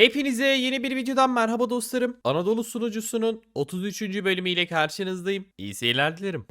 Hepinize yeni bir videodan merhaba dostlarım. Anadolu sunucusunun 33. bölümüyle karşınızdayım. İyi seyirler dilerim.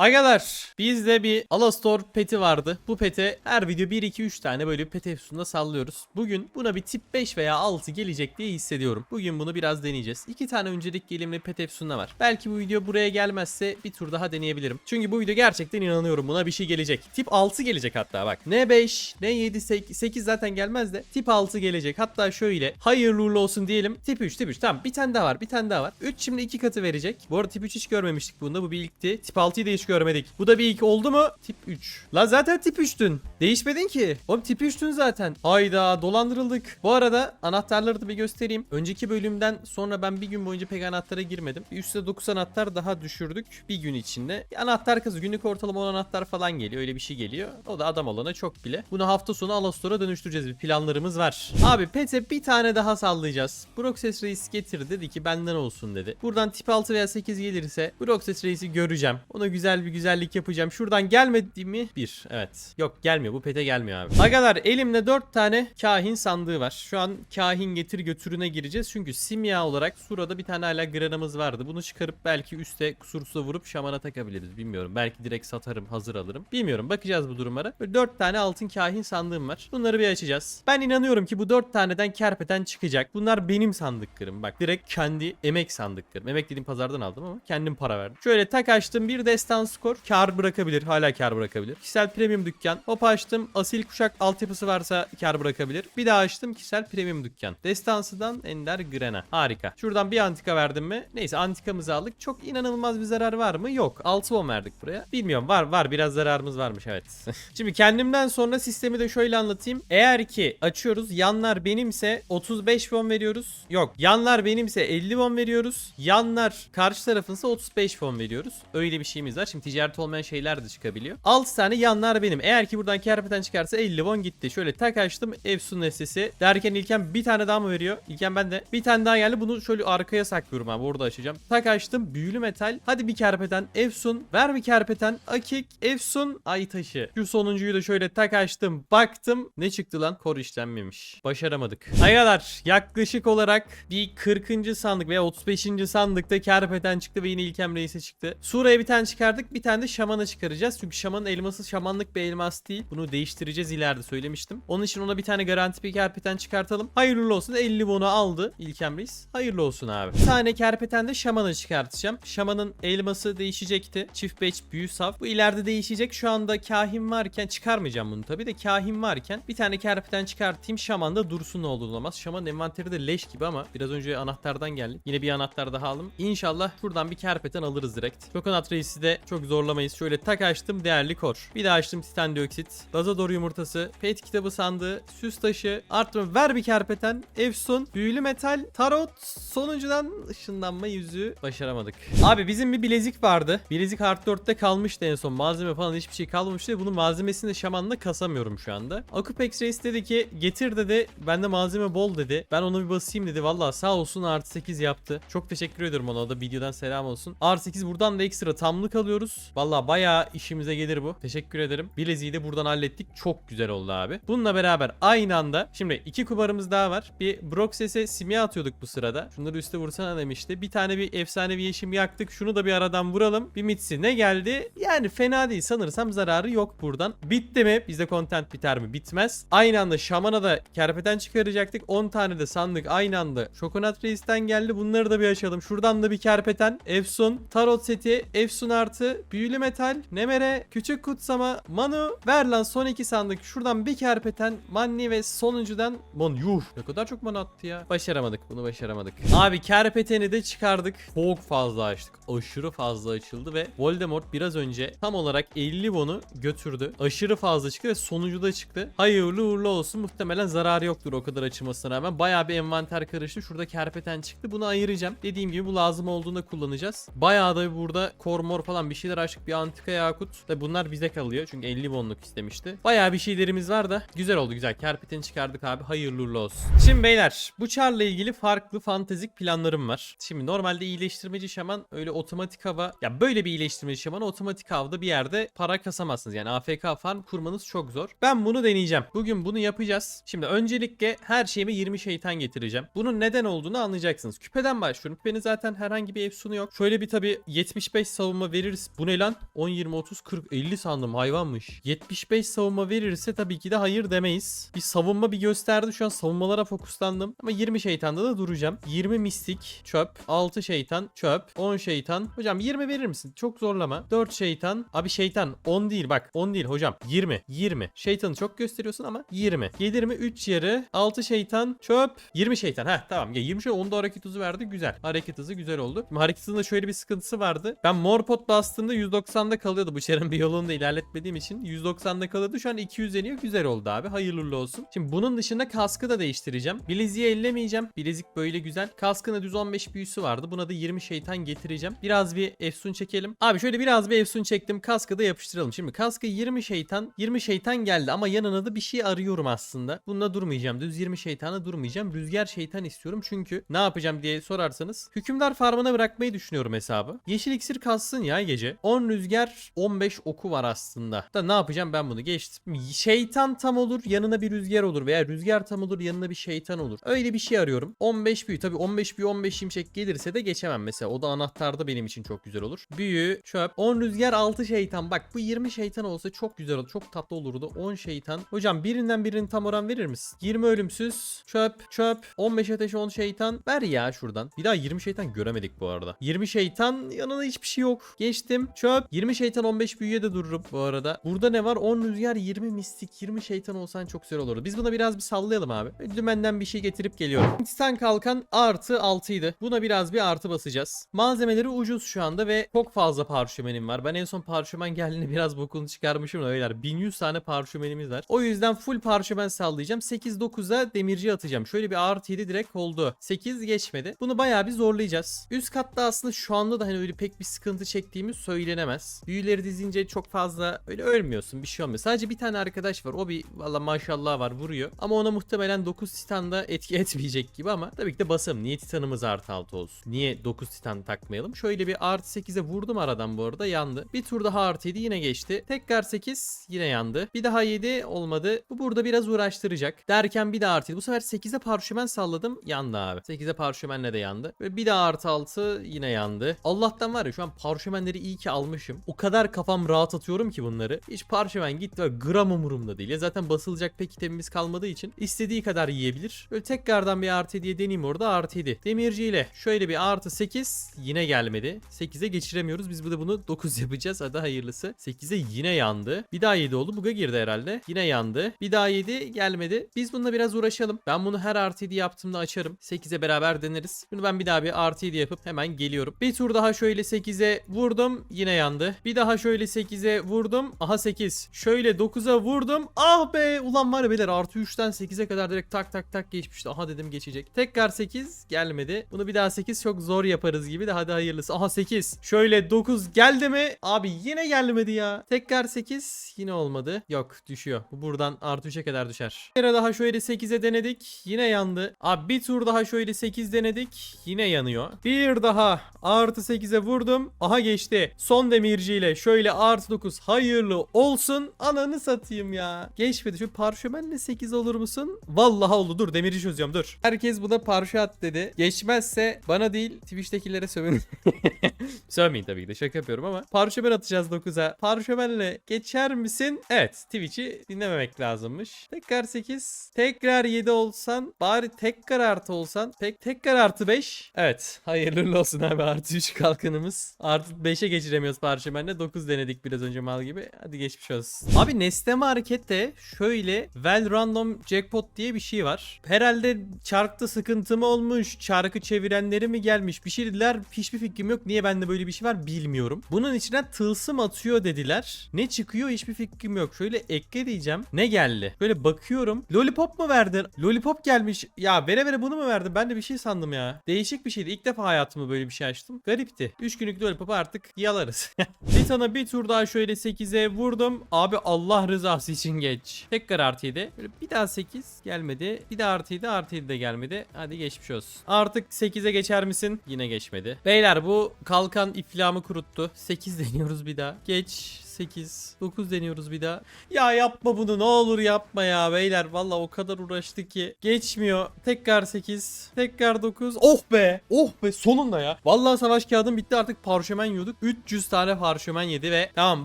Agalar bizde bir Alastor peti vardı. Bu pete her video 1 2 3 tane böyle pet efsununda sallıyoruz. Bugün buna bir tip 5 veya 6 gelecek diye hissediyorum. Bugün bunu biraz deneyeceğiz. 2 tane öncelik gelimli pet efsununda var. Belki bu video buraya gelmezse bir tur daha deneyebilirim. Çünkü bu video gerçekten inanıyorum buna bir şey gelecek. Tip 6 gelecek hatta bak. Ne 5 ne 7 8, 8 zaten gelmez de tip 6 gelecek. Hatta şöyle hayırlı uğurlu olsun diyelim. Tip 3 tip 3 tamam bir tane daha var bir tane daha var. 3 şimdi 2 katı verecek. Bu arada tip 3 hiç görmemiştik bunda bu bir ilkti. Tip 6'yı da hiç görmedik. Bu da bir ilk oldu mu? Tip 3. La zaten tip 3'tün. Değişmedin ki. Oğlum tip 3'tün zaten. Hayda dolandırıldık. Bu arada anahtarları da bir göstereyim. Önceki bölümden sonra ben bir gün boyunca pek anahtara girmedim. Üstte 9 anahtar daha düşürdük bir gün içinde. Bir anahtar kazı günlük ortalama 10 anahtar falan geliyor. Öyle bir şey geliyor. O da adam olana çok bile. Bunu hafta sonu Alastor'a dönüştüreceğiz. Bir planlarımız var. Abi Pete bir tane daha sallayacağız. Broxes Reis getir dedi ki benden olsun dedi. Buradan tip 6 veya 8 gelirse Broxes Reis'i göreceğim. Ona güzel bir güzellik yapacağım. Şuradan gelmedi mi? Bir. Evet. Yok gelmiyor. Bu pete gelmiyor abi. Agalar elimde 4 tane kahin sandığı var. Şu an kahin getir götürüne gireceğiz. Çünkü simya olarak surada bir tane hala granamız vardı. Bunu çıkarıp belki üste kusursuza vurup şamana takabiliriz. Bilmiyorum. Belki direkt satarım hazır alırım. Bilmiyorum. Bakacağız bu durumlara. Böyle 4 tane altın kahin sandığım var. Bunları bir açacağız. Ben inanıyorum ki bu 4 taneden kerpeten çıkacak. Bunlar benim sandıklarım. Bak direkt kendi emek sandıklarım. Emek dediğim pazardan aldım ama kendim para verdim. Şöyle tak açtım. Bir destan skor. Kar bırakabilir. Hala kar bırakabilir. Kişisel premium dükkan. Hop açtım. Asil kuşak altyapısı varsa kar bırakabilir. Bir daha açtım. Kişisel premium dükkan. Destansıdan Ender Grena. Harika. Şuradan bir antika verdim mi? Neyse antikamızı aldık. Çok inanılmaz bir zarar var mı? Yok. 6 won verdik buraya. Bilmiyorum. Var var. Biraz zararımız varmış evet. Şimdi kendimden sonra sistemi de şöyle anlatayım. Eğer ki açıyoruz yanlar benimse 35 won veriyoruz. Yok. Yanlar benimse 50 won veriyoruz. Yanlar karşı tarafınsa 35 won veriyoruz. Öyle bir şeyimiz var. Şimdi ticaret olmayan şeyler de çıkabiliyor. 6 tane yanlar benim. Eğer ki buradan kerpeten çıkarsa 50 won gitti. Şöyle tak açtım. Efsun nesnesi. Derken İlken bir tane daha mı veriyor? İlken ben de. Bir tane daha geldi. Bunu şöyle arkaya saklıyorum abi. Orada açacağım. Tak açtım. Büyülü metal. Hadi bir kerpeten. Efsun. Ver bir kerpeten. Akik. Efsun. Ay taşı. Şu sonuncuyu da şöyle tak açtım. Baktım. Ne çıktı lan? Kor işlenmemiş. Başaramadık. Ayalar yaklaşık olarak bir 40. sandık veya 35. sandıkta kerpeten çıktı ve yine İlkem Reis'e çıktı. Sura'ya bir tane çıkardık. Bir tane de şamana çıkaracağız. Çünkü şamanın elması şamanlık bir elmas değil. Bunu değiştireceğiz ileride söylemiştim. Onun için ona bir tane garanti bir kerpeten çıkartalım. Hayırlı olsun 50 wonu aldı İlkem Reis. Hayırlı olsun abi. Bir tane kerpeten de şamana çıkartacağım. Şamanın elması değişecekti. Çift beç büyü saf. Bu ileride değişecek. Şu anda kahin varken çıkarmayacağım bunu tabii de kahin varken bir tane kerpeten çıkartayım. Şaman da dursun ne olur olmaz. Şamanın envanteri de leş gibi ama biraz önce anahtardan geldik. Yine bir anahtar daha aldım. İnşallah şuradan bir kerpeten alırız direkt. Kokonat Reis'i de çok zorlamayız. Şöyle tak açtım değerli kor. Bir daha açtım titan dioksit. Lazador yumurtası. Pet kitabı sandığı. Süs taşı. Artırma ver bir kerpeten. Efsun. Büyülü metal. Tarot. Sonuncudan ışınlanma yüzüğü başaramadık. Abi bizim bir bilezik vardı. Bilezik Hard 4'te kalmıştı en son. Malzeme falan hiçbir şey kalmamıştı. Bunun malzemesini de şamanla kasamıyorum şu anda. Akupex Reis dedi ki getir dedi. Bende malzeme bol dedi. Ben onu bir basayım dedi. Valla sağ olsun artı 8 yaptı. Çok teşekkür ediyorum ona. O da videodan selam olsun. Artı 8 buradan da ekstra tamlık alıyoruz. Valla bayağı işimize gelir bu. Teşekkür ederim. Bileziği de buradan hallettik. Çok güzel oldu abi. Bununla beraber aynı anda şimdi iki kubarımız daha var. Bir Broxes'e simya atıyorduk bu sırada. Şunları üste vursana demişti. Bir tane bir efsanevi yeşim yaktık. Şunu da bir aradan vuralım. Bir mitsi ne geldi? Yani fena değil. Sanırsam zararı yok buradan. Bitti mi? Bizde content biter mi? Bitmez. Aynı anda şamana da kerpeten çıkaracaktık. 10 tane de sandık aynı anda. Şokonat Reis'ten geldi. Bunları da bir açalım. Şuradan da bir kerpeten. Efsun. Tarot seti. Efsun artı. Büyülü metal. Nemere. Küçük kutsama. Manu. Ver lan son iki sandık. Şuradan bir kerpeten. Manni ve sonuncudan. Mon yuh. Ne kadar çok mana attı ya. Başaramadık. Bunu başaramadık. Abi kerpeteni de çıkardık. Çok fazla açtık. Aşırı fazla açıldı ve Voldemort biraz önce tam olarak 50 wonu götürdü. Aşırı fazla çıktı ve sonucu da çıktı. Hayırlı uğurlu olsun. Muhtemelen zararı yoktur o kadar açılmasına rağmen. Bayağı bir envanter karıştı. Şurada kerpeten çıktı. Bunu ayıracağım. Dediğim gibi bu lazım olduğunda kullanacağız. Bayağı da burada kormor falan bir şeyler açtık. Bir antika yakut. Tabi bunlar bize kalıyor. Çünkü 50 wonluk istemişti. Bayağı bir şeylerimiz var da. Güzel oldu güzel. Kerpetini çıkardık abi. Hayırlı uğurlu olsun. Şimdi beyler bu çarla ilgili farklı fantezik planlarım var. Şimdi normalde iyileştirmeci şaman öyle otomatik hava ya böyle bir iyileştirmeci şaman otomatik havda bir yerde para kasamazsınız. Yani AFK farm kurmanız çok zor. Ben bunu deneyeceğim. Bugün bunu yapacağız. Şimdi öncelikle her şeyime 20 şeytan getireceğim. Bunun neden olduğunu anlayacaksınız. Küpeden başlıyorum. Küpenin zaten herhangi bir efsunu yok. Şöyle bir tabi 75 savunma veririz. Bu ne lan? 10, 20, 30, 40, 50 sandım hayvanmış. 75 savunma verirse tabii ki de hayır demeyiz. Bir savunma bir gösterdi. Şu an savunmalara fokuslandım. Ama 20 şeytanda da duracağım. 20 mistik çöp. 6 şeytan çöp. 10 şeytan. Hocam 20 verir misin? Çok zorlama. 4 şeytan. Abi şeytan 10 değil bak. 10 değil hocam. 20. 20. Şeytanı çok gösteriyorsun ama 20. Gelir mi? 3 yarı. 6 şeytan çöp. 20 şeytan. Heh tamam. Ya 20 şey 10 da hareket hızı verdi. Güzel. Hareket hızı güzel oldu. Şimdi hareket hızında şöyle bir sıkıntısı vardı. Ben mor pot bastığımda 190'da kalıyordu. Bu çarın bir yolunu da ilerletmediğim için 190'da kalıyordu. Şu an 200 deniyor. Güzel oldu abi. Hayırlı olsun. Şimdi bunun dışında kaskı da değiştireceğim. Bileziği ellemeyeceğim. Bilezik böyle güzel. Kaskına düz 15 büyüsü vardı. Buna da 20 şeytan getireceğim. Biraz bir efsun çekelim. Abi şöyle biraz bir efsun çektim. Kaskı da yapıştıralım. Şimdi kaskı 20 şeytan. 20 şeytan geldi ama yanına da bir şey arıyorum aslında. Bununla durmayacağım. Düz 20 şeytana durmayacağım. Rüzgar şeytan istiyorum. Çünkü ne yapacağım diye sorarsanız. Hükümdar farmına bırakmayı düşünüyorum hesabı. Yeşil iksir kalsın ya gece. 10 rüzgar 15 oku var aslında. Da ne yapacağım ben bunu geçtim. Şeytan tam olur yanına bir rüzgar olur veya rüzgar tam olur yanına bir şeytan olur. Öyle bir şey arıyorum. 15 büyü tabi 15 büyü 15 şimşek gelirse de geçemem mesela. O da anahtarda benim için çok güzel olur. Büyü, çöp, 10 rüzgar 6 şeytan. Bak bu 20 şeytan olsa çok güzel olur. Çok tatlı olurdu. 10 şeytan. Hocam birinden birini tam oran verir misin? 20 ölümsüz, çöp, çöp, 15 ateş 10 şeytan. Ver ya şuradan. Bir daha 20 şeytan göremedik bu arada. 20 şeytan yanına hiçbir şey yok. Geçtim. Çöp. 20 şeytan 15 büyüye de dururum bu arada. Burada ne var? 10 rüzgar 20 mistik 20 şeytan olsan çok güzel olurdu. Biz buna biraz bir sallayalım abi. Dümenden bir şey getirip geliyorum. Titan kalkan artı 6 idi. Buna biraz bir artı basacağız. Malzemeleri ucuz şu anda ve çok fazla parşömenim var. Ben en son parşömen geldiğinde biraz bokunu çıkarmışım da öyle 1100 tane parşömenimiz var. O yüzden full parşömen sallayacağım. 8-9'a demirci atacağım. Şöyle bir artı 7 direkt oldu. 8 geçmedi. Bunu bayağı bir zorlayacağız. Üst katta aslında şu anda da hani öyle pek bir sıkıntı çektiğimiz söylenemez. Büyüleri dizince çok fazla öyle ölmüyorsun bir şey olmuyor. Sadece bir tane arkadaş var. O bir valla maşallah var vuruyor. Ama ona muhtemelen 9 titan da etki etmeyecek gibi ama tabii ki de basalım. Niye titanımız artı 6 olsun? Niye 9 titan takmayalım? Şöyle bir artı 8'e vurdum aradan bu arada yandı. Bir tur daha artı 7 yine geçti. Tekrar 8 yine yandı. Bir daha 7 olmadı. Bu burada biraz uğraştıracak. Derken bir daha artı 7. Bu sefer 8'e parşömen salladım. Yandı abi. 8'e parşömenle de yandı. Ve bir daha artı 6 yine yandı. Allah'tan var ya şu an parşömenleri iyi ki almışım. O kadar kafam rahat atıyorum ki bunları. Hiç parşömen gitti ve gram umurumda değil. Ya zaten basılacak pek itemimiz kalmadığı için istediği kadar yiyebilir. Böyle tekrardan bir artı 7'ye deneyeyim orada artı 7. Demirci ile şöyle bir artı 8 yine gelmedi. 8'e geçiremiyoruz. Biz bu da bunu 9 yapacağız. Hadi hayırlısı. 8'e yine yandı. Bir daha 7 oldu. Buga girdi herhalde. Yine yandı. Bir daha 7 gelmedi. Biz bununla biraz uğraşalım. Ben bunu her artı 7 yaptığımda açarım. 8'e beraber deneriz. Bunu ben bir daha bir artı 7 yapıp hemen geliyorum. Bir tur daha şöyle 8'e vurdum. Yine yandı. Bir daha şöyle 8'e vurdum. Aha 8. Şöyle 9'a vurdum. Ah be. Ulan var ya beyler artı 3'ten 8'e kadar direkt tak tak tak geçmişti. Aha dedim geçecek. Tekrar 8 gelmedi. Bunu bir daha 8 çok zor yaparız gibi de hadi hayırlısı. Aha 8. Şöyle 9 geldi mi? Abi yine gelmedi ya. Tekrar 8 yine olmadı. Yok düşüyor. Bu buradan artı 3'e kadar düşer. Bir kere daha şöyle 8'e denedik. Yine yandı. Abi bir tur daha şöyle 8 denedik. Yine yanıyor. Bir daha artı 8'e vurdum. Aha geçti. Son demirciyle şöyle artı 9 hayırlı olsun. Ananı satayım ya. Geçmedi. Şu parşömenle 8 olur musun? Vallahi oldu. Dur demirci çözüyorum dur. Herkes buna parşö at dedi. Geçmezse bana değil Twitch'tekilere sövün. Sövmeyin tabii ki de şaka yapıyorum ama. Parşömen atacağız 9'a. Parşömenle geçer misin? Evet Twitch'i dinlememek lazımmış. Tekrar 8. Tekrar 7 olsan. Bari tekrar artı olsan. Tek tekrar artı 5. Evet. Hayırlı olsun abi artı 3 kalkanımız. Artı 5'e geçiremiyoruz parşömenle. 9 denedik biraz önce mal gibi. Hadi geçmiş olsun. Abi nesneme harekette şöyle well random jackpot diye bir şey var. Herhalde çarkta sıkıntı mı olmuş? Çarkı çevirenleri mi gelmiş? Bir şey dediler. Hiçbir fikrim yok. Niye bende böyle bir şey var bilmiyorum. Bunun içine tılsım atıyor dediler. Ne çıkıyor hiçbir fikrim yok. Şöyle ekle diyeceğim. Ne geldi? Böyle bakıyorum. Lollipop mu verdin? Lollipop gelmiş. Ya vere vere bunu mu verdin? Ben de bir şey sandım ya. Değişik bir şeydi. İlk defa hayatımda böyle bir şey açtım. Garipti. 3 günlük lollipop'u artık ya yalarız. Titan'a bir tur daha şöyle 8'e vurdum. Abi Allah rızası için geç. Tekrar artı 7. Böyle bir daha 8 gelmedi. Bir daha artı 7 artı 7 de gelmedi. Hadi geçmiş olsun. Artık 8'e geçer misin? Yine geçmedi. Beyler bu kalkan iflamı kuruttu. 8 deniyoruz bir daha. Geç. 8, 9 deniyoruz bir daha. Ya yapma bunu ne olur yapma ya beyler. Valla o kadar uğraştık ki. Geçmiyor. Tekrar 8, tekrar 9. Oh be. Oh be sonunda ya. Valla savaş kağıdım bitti artık parşömen yiyorduk. 300 tane parşömen yedi ve tamam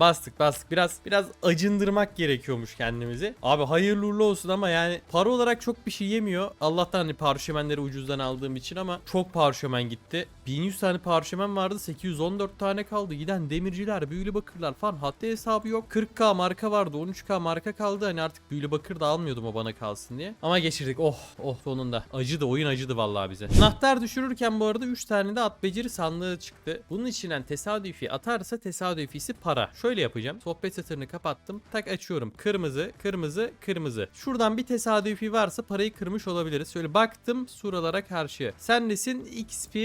bastık bastık. Biraz biraz acındırmak gerekiyormuş kendimizi. Abi hayırlı uğurlu olsun ama yani para olarak çok bir şey yemiyor. Allah'tan hani parşömenleri ucuzdan aldığım için ama çok parşömen gitti. 1100 tane parşömen vardı 814 tane kaldı. Giden demirciler, büyülü bakırlar falan haddi hesabı yok. 40k marka vardı 13k marka kaldı. Hani artık büyülü bakır da almıyordum o bana kalsın diye. Ama geçirdik oh oh sonunda. Acıdı oyun acıdı vallahi bize. Anahtar düşürürken bu arada 3 tane de at beceri sandığı çıktı. Bunun içinden tesadüfi atarsa tesadüfisi para. Şöyle yapacağım. Sohbet satırını kapattım. Tak açıyorum. Kırmızı, kırmızı, kırmızı. Şuradan bir tesadüfi varsa parayı kırmış olabiliriz. Şöyle baktım suralara karşı. Sen nesin? XP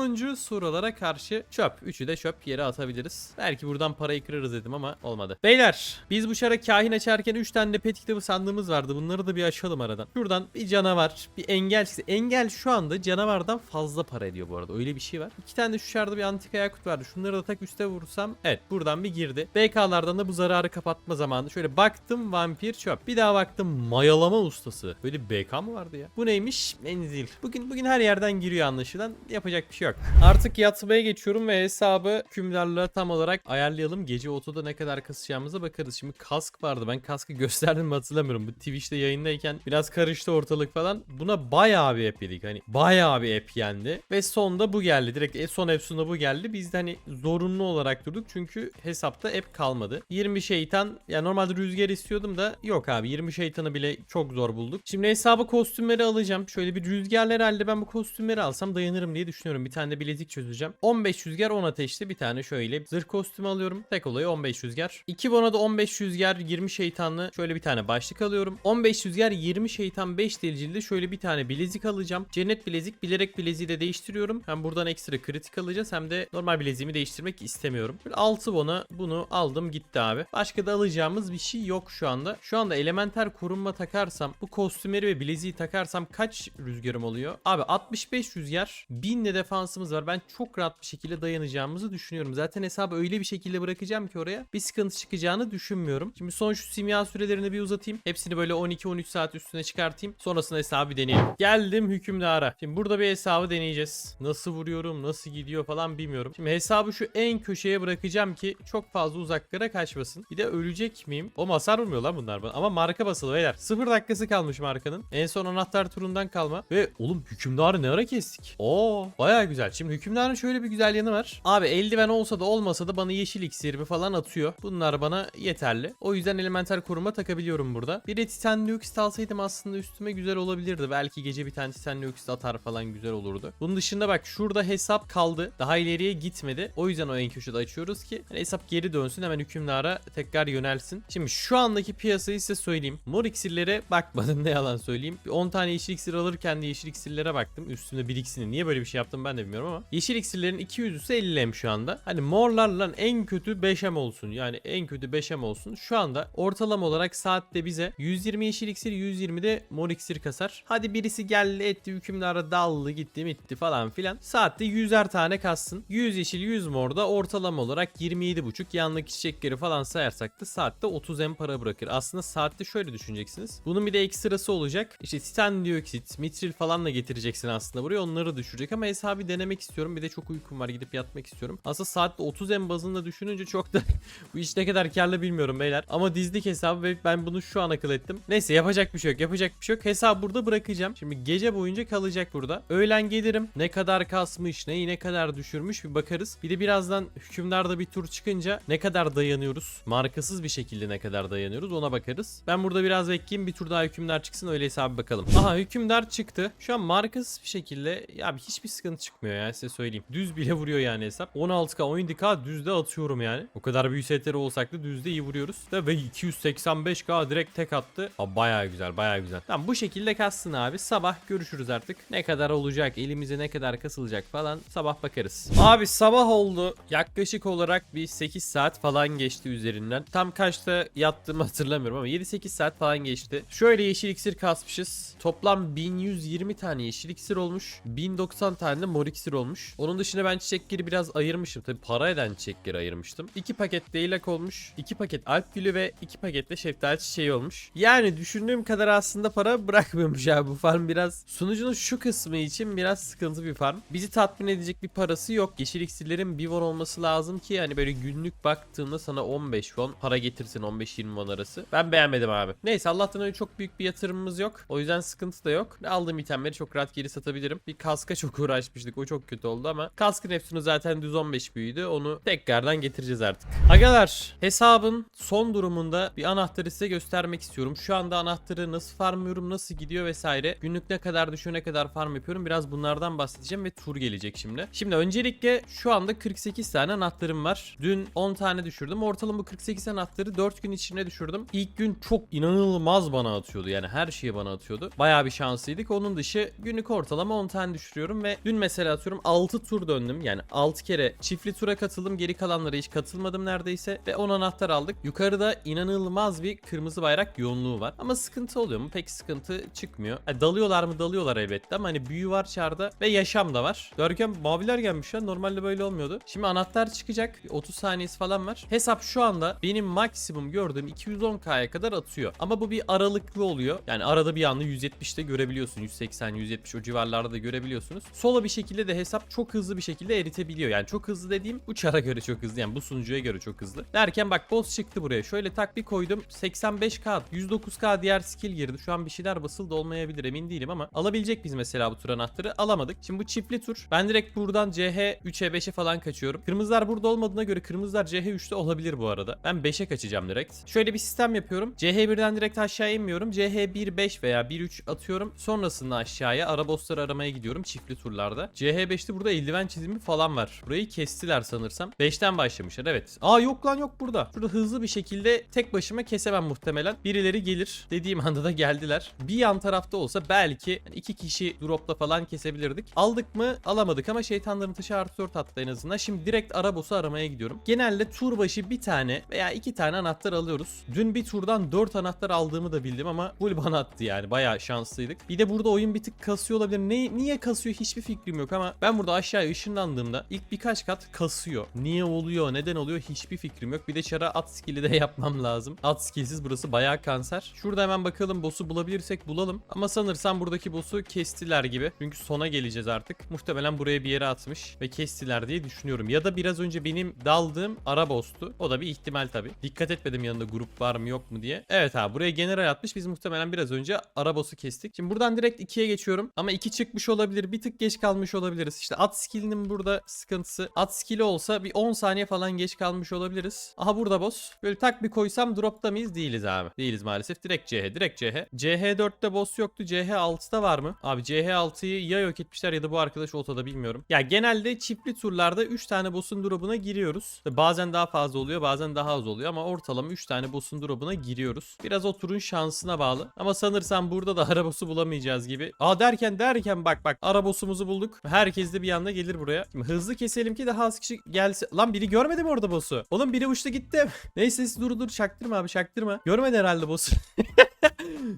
sonuncu suralara karşı çöp. Üçü de çöp yere atabiliriz. Belki buradan parayı kırarız dedim ama olmadı. Beyler biz bu şara kahin açarken 3 tane de pet kitabı sandığımız vardı. Bunları da bir açalım aradan. Şuradan bir canavar, bir engel. Engel şu anda canavardan fazla para ediyor bu arada. Öyle bir şey var. İki tane de şu şarda bir antika yakut vardı. Şunları da tak üste vursam. Evet buradan bir girdi. BK'lardan da bu zararı kapatma zamanı. Şöyle baktım vampir çöp. Bir daha baktım mayalama ustası. Böyle BK mı vardı ya? Bu neymiş? Menzil. Bugün bugün her yerden giriyor anlaşılan. Yapacak bir şey yok. Artık yatmaya geçiyorum ve hesabı hükümdarlığa tam olarak ayarlayalım. Gece otoda ne kadar kasacağımıza bakarız. Şimdi kask vardı. Ben kaskı gösterdim mi hatırlamıyorum. Bu Twitch'te yayındayken biraz karıştı ortalık falan. Buna bayağı bir app yedik. Hani bayağı bir app yendi. Ve sonda bu geldi. Direkt e- son Epson'da bu geldi. Biz de hani zorunlu olarak durduk. Çünkü hesapta app kalmadı. 20 şeytan ya normalde rüzgar istiyordum da yok abi 20 şeytanı bile çok zor bulduk. Şimdi hesaba kostümleri alacağım. Şöyle bir rüzgarlı herhalde ben bu kostümleri alsam dayanırım diye düşünüyorum. Bir tane de bilezik çözeceğim. 15 rüzgar 10 ateşli bir tane şöyle zırh kostümü alıyorum. Tek olayı 15 rüzgar. 2 bona da 15 rüzgar 20 şeytanlı şöyle bir tane başlık alıyorum. 15 rüzgar 20 şeytan 5 delicilde şöyle bir tane bilezik alacağım. Cennet bilezik bilerek bileziği de değiştiriyorum. Hem buradan ekstra kritik alacağız hem de normal bileziğimi değiştirmek istemiyorum. Böyle 6 bona bunu aldım gitti abi. Başka da alacağımız bir şey yok şu anda. Şu anda elementer korunma takarsam bu kostümleri ve bileziği takarsam kaç rüzgarım oluyor? Abi 65 rüzgar 1000 de defansımız var. Ben çok rahat bir şekilde dayanacağımızı düşünüyorum. Zaten hesabı öyle bir şekilde bırakacağım ki oraya bir sıkıntı çıkacağını düşünmüyorum. Şimdi son şu simya sürelerini bir uzatayım. Hepsini böyle 12-13 saat üstüne çıkartayım. Sonrasında hesabı deneyelim. Geldim hükümdara. Şimdi burada bir hesabı deneyeceğiz. Nasıl vuruyorum, nasıl gidiyor falan bilmiyorum. Şimdi hesabı şu en köşeye bırakacağım ki çok fazla uzaklara kaçmasın. Bir de ölecek miyim? O hasar vurmuyor lan bunlar bana. Ama marka basılı beyler. 0 dakikası kalmış markanın. En son anahtar turundan kalma. Ve oğlum hükümdarı ne ara kestik? Oo baya güzel. Şimdi hükümdarın şöyle bir güzel yanı var. Abi eldiven olsa da olmasa da bana yeşil iksiri falan atıyor. Bunlar bana yeterli. O yüzden elementer koruma takabiliyorum burada. Bir de titan Nuxit alsaydım aslında üstüme güzel olabilirdi. Belki gece bir tane titan Nuxit atar falan güzel olurdu. Bunun dışında bak şurada hesap kaldı. Daha ileriye gitmedi. O yüzden o en köşede açıyoruz ki hani hesap geri dönsün hemen hükümdara tekrar yönelsin. Şimdi şu andaki piyasayı size söyleyeyim. Mor iksirlere bakmadım ne yalan söyleyeyim. Bir 10 tane yeşil iksir alırken de yeşil iksirlere baktım. Üstünde bir ikisini. Niye böyle bir şey yaptım ben de bilmiyorum ama. Yeşil iksirlerin 200'üsü 50 em şu anda. Hani morlarla en kötü 5 em olsun. Yani en kötü 5 em olsun. Şu anda ortalama olarak saatte bize 120 yeşil iksir 120 de mor iksir kasar. Hadi birisi geldi etti hükümdara dallı gitti mitti falan filan. Saatte 100'er tane kassın. 100 yeşil 100 mor da ortalama olarak 27,5 yanlık çiçekleri falan sayarsak da saatte 30 em para bırakır. Aslında saatte şöyle düşüneceksiniz. Bunun bir de ekstrası olacak. İşte titan dioksit, mitril falan da getireceksin aslında buraya. Onları düşürecek ama hesabı denemek istiyorum. Bir de çok uykum var gidip yatmak istiyorum. Aslında saatte 30 em bazında düşününce çok da bu iş ne kadar karlı bilmiyorum beyler. Ama dizdik hesabı ve ben bunu şu an akıl ettim. Neyse yapacak bir şey yok. Yapacak bir şey yok. Hesabı burada bırakacağım. Şimdi gece boyunca kalacak burada. Öğlen gelirim. Ne kadar kasmış, neyi ne kadar düşürmüş bir bakarız. Bir de birazdan hükümdarda bir tur çıkınca ne kadar dayanıyoruz? Markasız bir şekilde ne kadar dayanıyoruz ona bakarız. Ben burada biraz bekleyeyim. Bir tur daha hükümdar çıksın öyle hesabı bakalım. Aha hükümdar çıktı. Şu an markasız bir şekilde ya hiçbir sıkıntı çıkmıyor çıkmıyor ya size söyleyeyim. Düz bile vuruyor yani hesap. 16k 17k düzde atıyorum yani. O kadar büyük setleri olsak da düzde iyi vuruyoruz. Da ve 285k direkt tek attı. Aa, bayağı güzel bayağı güzel. Tamam bu şekilde kassın abi. Sabah görüşürüz artık. Ne kadar olacak elimize ne kadar kasılacak falan sabah bakarız. Abi sabah oldu. Yaklaşık olarak bir 8 saat falan geçti üzerinden. Tam kaçta yattığımı hatırlamıyorum ama 7-8 saat falan geçti. Şöyle yeşil iksir kasmışız. Toplam 1120 tane yeşil iksir olmuş. 1090 tane de mor iksir olmuş. Onun dışında ben çiçekleri biraz ayırmışım. Tabi para eden çiçekleri ayırmıştım. 2 paket leylak olmuş. 2 paket alp gülü ve 2 paket de şeftali çiçeği olmuş. Yani düşündüğüm kadar aslında para bırakmıyormuş abi bu farm biraz. Sunucunun şu kısmı için biraz sıkıntı bir farm. Bizi tatmin edecek bir parası yok. Yeşil iksirlerin bir won olması lazım ki hani böyle günlük baktığında sana 15 won para getirsin 15-20 won arası. Ben beğenmedim abi. Neyse Allah'tan öyle çok büyük bir yatırımımız yok. O yüzden sıkıntı da yok. Aldığım itemleri çok rahat geri satabilirim. Bir kaska çok uğraşmıştık. O çok kötü oldu ama kaskın hepsini zaten düz 15 büyüdü. Onu tekrardan getireceğiz artık. Agalar hesabın son durumunda bir anahtarı size göstermek istiyorum. Şu anda anahtarı nasıl farmlıyorum, nasıl gidiyor vesaire. Günlük ne kadar düşüyor, ne kadar farm yapıyorum. Biraz bunlardan bahsedeceğim ve tur gelecek şimdi. Şimdi öncelikle şu anda 48 tane anahtarım var. Dün 10 tane düşürdüm. Ortalama bu 48 anahtarı 4 gün içine düşürdüm. İlk gün çok inanılmaz bana atıyordu. Yani her şeyi bana atıyordu. Bayağı bir şanslıydık. Onun dışı günlük ortalama 10 tane düşürüyorum ve dün mesela atıyorum 6 tur döndüm. Yani 6 kere çiftli tura katıldım. Geri kalanlara hiç katılmadım neredeyse ve 10 anahtar aldık. Yukarıda inanılmaz bir kırmızı bayrak yoğunluğu var. Ama sıkıntı oluyor mu? Pek sıkıntı çıkmıyor. Ha, dalıyorlar mı? Dalıyorlar elbette ama hani büyü var çarda ve yaşam da var. Derken maviler gelmiş ya. Normalde böyle olmuyordu. Şimdi anahtar çıkacak. Bir 30 saniyesi falan var. Hesap şu anda benim maksimum gördüğüm 210k'ya kadar atıyor. Ama bu bir aralıklı oluyor. Yani arada bir anda 170'te görebiliyorsun. 180, 170 o civarlarda da görebiliyorsunuz. Sola bir şekilde de hesap çok hızlı bir şekilde eritebiliyor. Yani çok hızlı dediğim bu çara göre çok hızlı. Yani bu sunucuya göre çok hızlı. Derken bak boss çıktı buraya. Şöyle tak bir koydum. 85k, 109k diğer skill girdi. Şu an bir şeyler basıldı olmayabilir emin değilim ama alabilecek biz mesela bu tur anahtarı alamadık. Şimdi bu çiftli tur. Ben direkt buradan CH 3'e 5'e falan kaçıyorum. Kırmızılar burada olmadığına göre kırmızılar CH 3'te olabilir bu arada. Ben 5'e kaçacağım direkt. Şöyle bir sistem yapıyorum. CH 1'den direkt aşağı inmiyorum. CH 1 5 veya 1 3 atıyorum. Sonrasında aşağıya ara bossları aramaya gidiyorum çiftli turlarda. CH 5'te burada eldiven çizimi falan var. Burayı kestiler sanırsam. 5'ten başlamışlar evet. Aa yok lan yok burada. Şurada hızlı bir şekilde tek başıma kesemem muhtemelen. Birileri gelir. Dediğim anda da geldiler. Bir yan tarafta olsa belki iki kişi dropla falan kesebilirdik. Aldık mı? Alamadık ama şeytanların taşı artı 4 attı en azından. Şimdi direkt ara boss'u aramaya gidiyorum. Genelde tur başı bir tane veya iki tane anahtar alıyoruz. Dün bir turdan 4 anahtar aldığımı da bildim ama full bana attı yani. Bayağı şanslıydık. Bir de burada oyun bir tık kasıyor olabilir. Ne, niye kasıyor hiçbir fikrim yok ama ben burada aşağıya ışınlandığımda ilk birkaç kat kasıyor. Niye oluyor, neden oluyor hiçbir fikrim yok. Bir de çara at skill'i de yapmam lazım. At skill'siz burası bayağı kanser. Şurada hemen bakalım boss'u bulabilirsek bulalım. Ama sanırsam buradaki boss'u kestiler gibi. Çünkü sona geleceğiz artık. Muhtemelen buraya bir yere atmış ve kestiler diye düşünüyorum. Ya da biraz önce benim daldığım ara boss'tu. O da bir ihtimal tabii. Dikkat etmedim yanında grup var mı yok mu diye. Evet abi buraya general atmış. Biz muhtemelen biraz önce ara boss'u kestik. Şimdi buradan direkt 2'ye geçiyorum. Ama 2 çıkmış olabilir. Bir tık geç kalmış olabiliriz. İşte at skill'inin burada sıkıntısı. At skill'i olsa bir 10 saniye falan geç kalmış olabiliriz. Aha burada boss. Böyle tak bir koysam dropta mıyız? Değiliz abi. Değiliz maalesef. Direkt CH. Direkt CH. CH4'te boss yoktu. CH6'da var mı? Abi CH6'yı ya yok etmişler ya da bu arkadaş oltada bilmiyorum. Ya genelde çiftli turlarda 3 tane boss'un drop'una giriyoruz. Bazen daha fazla oluyor bazen daha az oluyor ama ortalama 3 tane boss'un drop'una giriyoruz. Biraz o turun şansına bağlı. Ama sanırsam burada da ara boss'u bulamayacağız gibi. Aa derken derken bak bak ara boss'umuzu bulduk. Herkes de bir anda gelir buraya. Şimdi hızlı keselim ki daha az kişi gelse. Lan biri görmedi mi orada boss'u? Oğlum biri uçtu gitti. Neyse siz dur dur çaktırma abi çaktırma. Görmedi herhalde boss'u.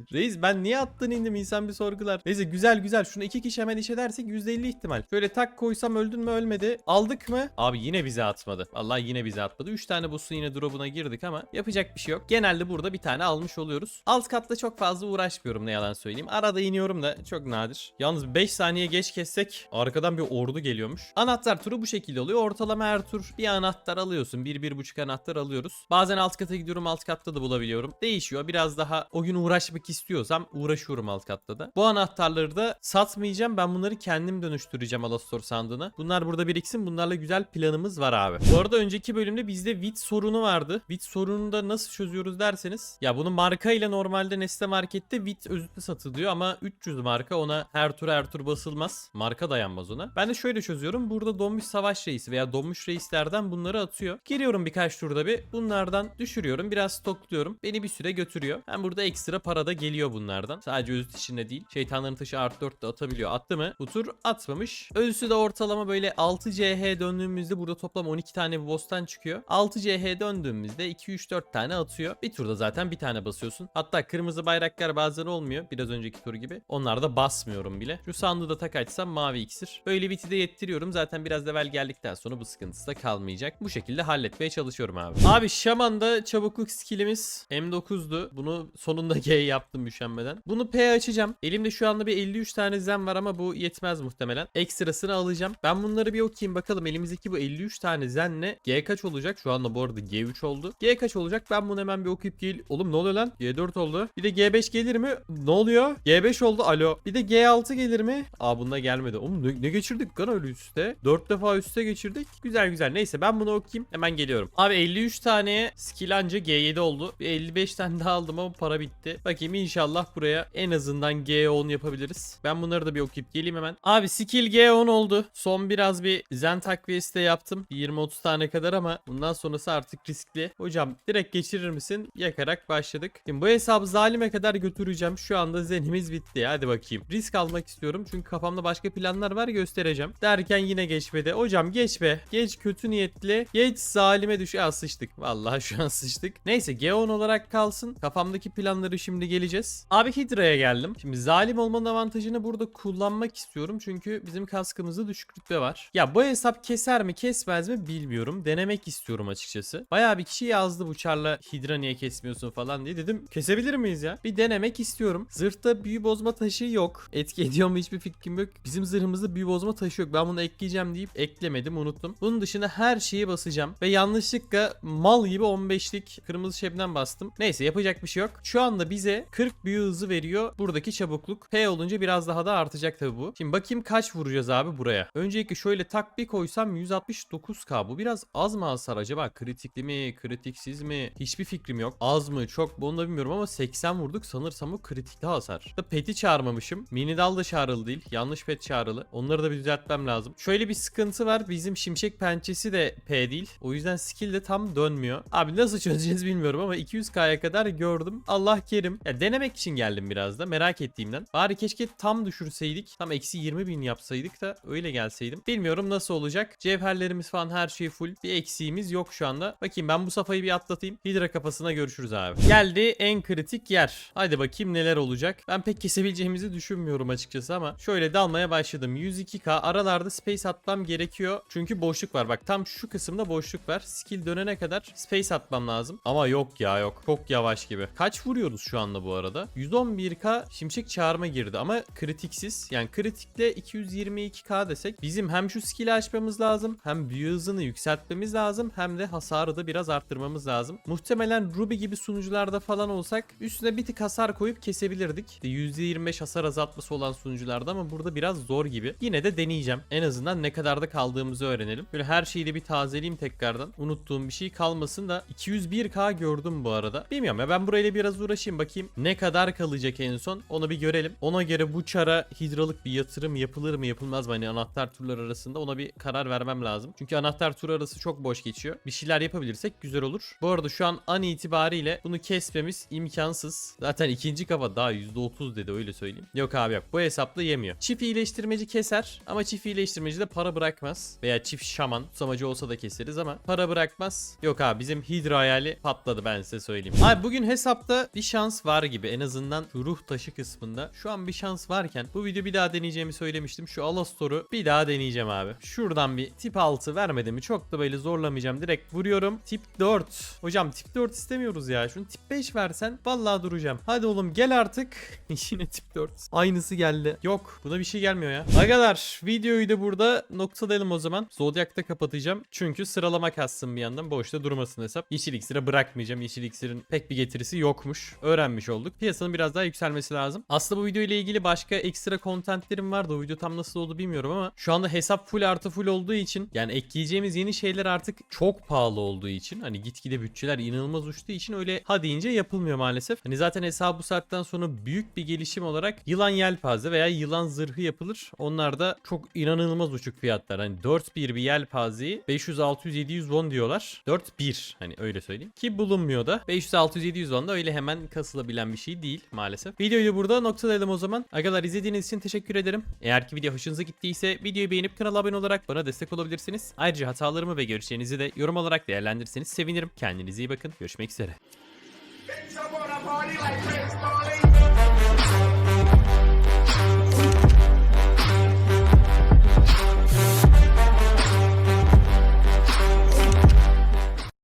Reis ben niye attın indim insan bir sorgular. Neyse güzel güzel şunu iki kişi hemen iş edersek %50 ihtimal. Şöyle tak koysam öldün mü ölmedi. Aldık mı? Abi yine bize atmadı. Allah yine bize atmadı. 3 tane boss'un yine drop'una girdik ama yapacak bir şey yok. Genelde burada bir tane almış oluyoruz. Alt katta çok fazla uğraşmıyorum ne yalan söyleyeyim. Arada iniyorum da çok nadir. Yalnız 5 saniye geç kessek arkadan bir ordu geliyormuş. Anahtar turu bu şekilde oluyor. Ortalama her tur bir anahtar alıyorsun. 1-1,5 anahtar alıyoruz. Bazen alt kata gidiyorum alt katta da bulabiliyorum. Değişiyor. Biraz daha o gün uğraşmak istiyorsam uğraşıyorum alt katta da. Bu anahtarları da satmayacağım. Ben bunları kendim dönüştüreceğim Alastor sandığına. Bunlar burada biriksin. Bunlarla güzel planımız var abi. Bu arada önceki bölümde bizde VIT sorunu vardı. VIT sorununu da nasıl çözüyoruz derseniz. Ya bunu marka ile normalde Nestle Market'te VIT özütlü satılıyor ama 300 marka ona her tur her tur basılmaz. Marka dayanmaz ona. Ben de şöyle çözüyorum. Burada donmuş savaş reisi veya donmuş reislerden bunları atıyor. Giriyorum birkaç turda bir. Bunlardan düşürüyorum. Biraz stokluyorum. Beni bir süre götürüyor. Hem burada ekstra para da geliyor bunlardan. Sadece özüt içinde değil. Şeytanların taşı art 4 de atabiliyor. Attı mı? Bu tur atmamış. Ölüsü de ortalama böyle 6 CH döndüğümüzde burada toplam 12 tane bir boss'tan çıkıyor. 6 CH döndüğümüzde 2-3-4 tane atıyor. Bir turda zaten bir tane basıyorsun. Hatta kırmızı bayraklar bazen olmuyor. Biraz önceki tur gibi. Onlarda basmıyorum bile. Şu sandığı da tak açsam mavi iksir. Böyle biti de yettiriyorum. Zaten biraz level geldikten sonra bu sıkıntısı da kalmayacak. Bu şekilde halletmeye çalışıyorum abi. Abi Şaman'da çabukluk skillimiz M9'du. Bunu sonunda G yaptım üşenmeden. Bunu P açacağım. Elimde şu anda bir 53 tane zen var ama bu yetmez muhtemelen. Ekstrasını alacağım. Ben bunları bir okuyayım bakalım. Elimizdeki bu 53 tane zenle G kaç olacak? Şu anda bu arada G3 oldu. G kaç olacak? Ben bunu hemen bir okuyup gel... Oğlum ne oluyor lan? G4 oldu. Bir de G5 gelir mi? Ne oluyor? G5 oldu. Alo. Bir de G6 gelir mi? Aa bunda gelmedi. Oğlum ne, ne geçirdik lan öyle üstte? 4 defa üste geçirdik. Güzel güzel. Neyse ben bunu okuyayım. Hemen geliyorum. Abi 53 taneye skill anca G7 oldu. Bir 55 tane daha aldım ama para bitti. Bakayım inşallah buraya en azından G10 yapabiliriz. Ben bunları da bir okuyup geleyim hemen. Abi skill G10 oldu. Son biraz bir zen takviyesi de yaptım. 20-30 tane kadar ama bundan sonrası artık riskli. Hocam direkt geçirir misin? Yakarak başladık. Şimdi bu hesabı zalime kadar götüreceğim. Şu anda zenimiz bitti. Hadi bakayım. Risk almak istiyorum. Çünkü kafamda başka planlar var göstereceğim. Derken yine geçmedi. Hocam geç be. Geç kötü niyetli. Geç zalime düş. Ya sıçtık. Vallahi şu an sıçtık. Neyse G10 olarak kalsın. Kafamdaki planları şimdi geleceğiz. Abi Hydra'ya geldim. Şimdi zalim olmanın avantajını burada kullanmak istiyorum. Çünkü bizim kaskımızda düşük rütbe var. Ya bu hesap keser mi kesmez mi bilmiyorum. Denemek istiyorum açıkçası. Bayağı bir kişi yazdı bu çarla Hydra niye kesmiyorsun falan diye. Dedim kesebilir miyiz ya? Bir denemek istiyorum. Zırhta büyü bozma taşı yok. Etki ediyor mu hiçbir fikrim yok. Bizim zırhımızda büyü bozma taşı yok. Ben bunu ekleyeceğim deyip eklemedim unuttum. Bunun dışında her şeyi basacağım. Ve yanlışlıkla mal gibi 15'lik kırmızı şebnem bastım. Neyse yapacak bir şey yok. Şu anda bize 40 büyü hızı veriyor. Buradaki çabukluk. P olunca biraz daha da artacak tabii bu. Şimdi bakayım kaç vuracağız abi buraya. Öncelikle şöyle tak bir koysam 169k. Bu biraz az mı hasar acaba? Kritikli mi? Kritiksiz mi? Hiçbir fikrim yok. Az mı? Çok mu? Onu da bilmiyorum ama 80 vurduk. Sanırsam o kritikli hasar. Da Pet'i çağırmamışım. Mini dal da çağrılı değil. Yanlış pet çağrılı. Onları da bir düzeltmem lazım. Şöyle bir sıkıntı var. Bizim şimşek pençesi de P değil. O yüzden skill de tam dönmüyor. Abi nasıl çözeceğiz bilmiyorum ama 200k'ya kadar gördüm. Allah kerim. Ya denemek için geldim biraz da merak ettiğimden. Bari keşke tam düşürseydik. Tam eksi 20 bin yapsaydık da öyle gelseydim. Bilmiyorum nasıl olacak. Cevherlerimiz falan her şey full. Bir eksiğimiz yok şu anda. Bakayım ben bu safhayı bir atlatayım. Hidra kafasına görüşürüz abi. Geldi en kritik yer. Hadi bakayım neler olacak. Ben pek kesebileceğimizi düşünmüyorum açıkçası ama şöyle dalmaya başladım. 102k aralarda space atmam gerekiyor. Çünkü boşluk var. Bak tam şu kısımda boşluk var. Skill dönene kadar space atmam lazım. Ama yok ya yok. Çok yavaş gibi. Kaç vuruyoruz şu anda bu arada? 111k şimşek çağırma girdi ama kritiksiz. Yani kritikle 222k desek bizim hem şu skill'i açmamız lazım hem büyü hızını yükseltmemiz lazım hem de hasarı da biraz arttırmamız lazım. Muhtemelen Ruby gibi sunucularda falan olsak üstüne bir tık hasar koyup kesebilirdik. İşte %25 hasar azaltması olan sunucularda ama burada biraz zor gibi. Yine de deneyeceğim. En azından ne kadar da kaldığımızı öğrenelim. Böyle her şeyi de bir tazeleyeyim tekrardan. Unuttuğum bir şey kalmasın da 201k gördüm bu arada. Bilmiyorum ya ben burayla biraz uğraşayım bakayım ne kadar kalacak en son onu bir görelim. Ona göre bu çara hidralık bir yatırım yapılır mı yapılmaz mı hani anahtar turlar arasında ona bir karar vermem lazım. Çünkü anahtar tur arası çok boş geçiyor. Bir şeyler yapabilirsek güzel olur. Bu arada şu an an itibariyle bunu kesmemiz imkansız. Zaten ikinci kafa daha %30 dedi öyle söyleyeyim. Yok abi yok bu hesapla yemiyor. Çift iyileştirmeci keser ama çift iyileştirmeci de para bırakmaz. Veya çift şaman tutamacı olsa da keseriz ama para bırakmaz. Yok abi bizim hidra hayali patladı ben size söyleyeyim. Abi bugün hesapta bir şans var gibi en azından ruh taşı kısmında. Şu an bir şans varken bu video bir daha deneyeceğimi söylemiştim. Şu Alastor'u bir daha deneyeceğim abi. Şuradan bir tip 6 vermedi mi çok da böyle zorlamayacağım. Direkt vuruyorum. Tip 4. Hocam tip 4 istemiyoruz ya. Şunu tip 5 versen vallahi duracağım. Hadi oğlum gel artık. Yine tip 4. Aynısı geldi. Yok buna bir şey gelmiyor ya. Arkadaşlar videoyu da burada noktalayalım o zaman. Zodiac'ta kapatacağım. Çünkü sıralama kastım bir yandan. Boşta durmasın hesap. Yeşil iksire bırakmayacağım. Yeşil iksirin pek bir getirisi yokmuş. Öğrenmiş olduk. Piyasanın biraz daha yükselmesi lazım. Aslında bu video ile ilgili başka ekstra kontentlerim vardı. O video tam nasıl oldu bilmiyorum ama şu anda hesap full artı full olduğu için yani ekleyeceğimiz yeni şeyler artık çok pahalı olduğu için hani gitgide bütçeler inanılmaz uçtuğu için öyle ha deyince yapılmıyor maalesef. Hani zaten hesap bu saatten sonra büyük bir gelişim olarak yılan yelpaze veya yılan zırhı yapılır. Onlar da çok inanılmaz uçuk fiyatlar. Hani 4 bir bir yelpazeyi 500 600 700 won diyorlar. 4 1 hani öyle söyleyeyim. Ki bulunmuyor da 500 600 700 won da öyle hemen kasılabilen bir şey değil maalesef. Videoyu burada noktalayalım o zaman. Agalar izlediğiniz için teşekkür ederim. Eğer ki video hoşunuza gittiyse videoyu beğenip kanala abone olarak bana destek olabilirsiniz. Ayrıca hatalarımı ve görüşlerinizi de yorum olarak değerlendirirseniz sevinirim. Kendinize iyi bakın. Görüşmek üzere.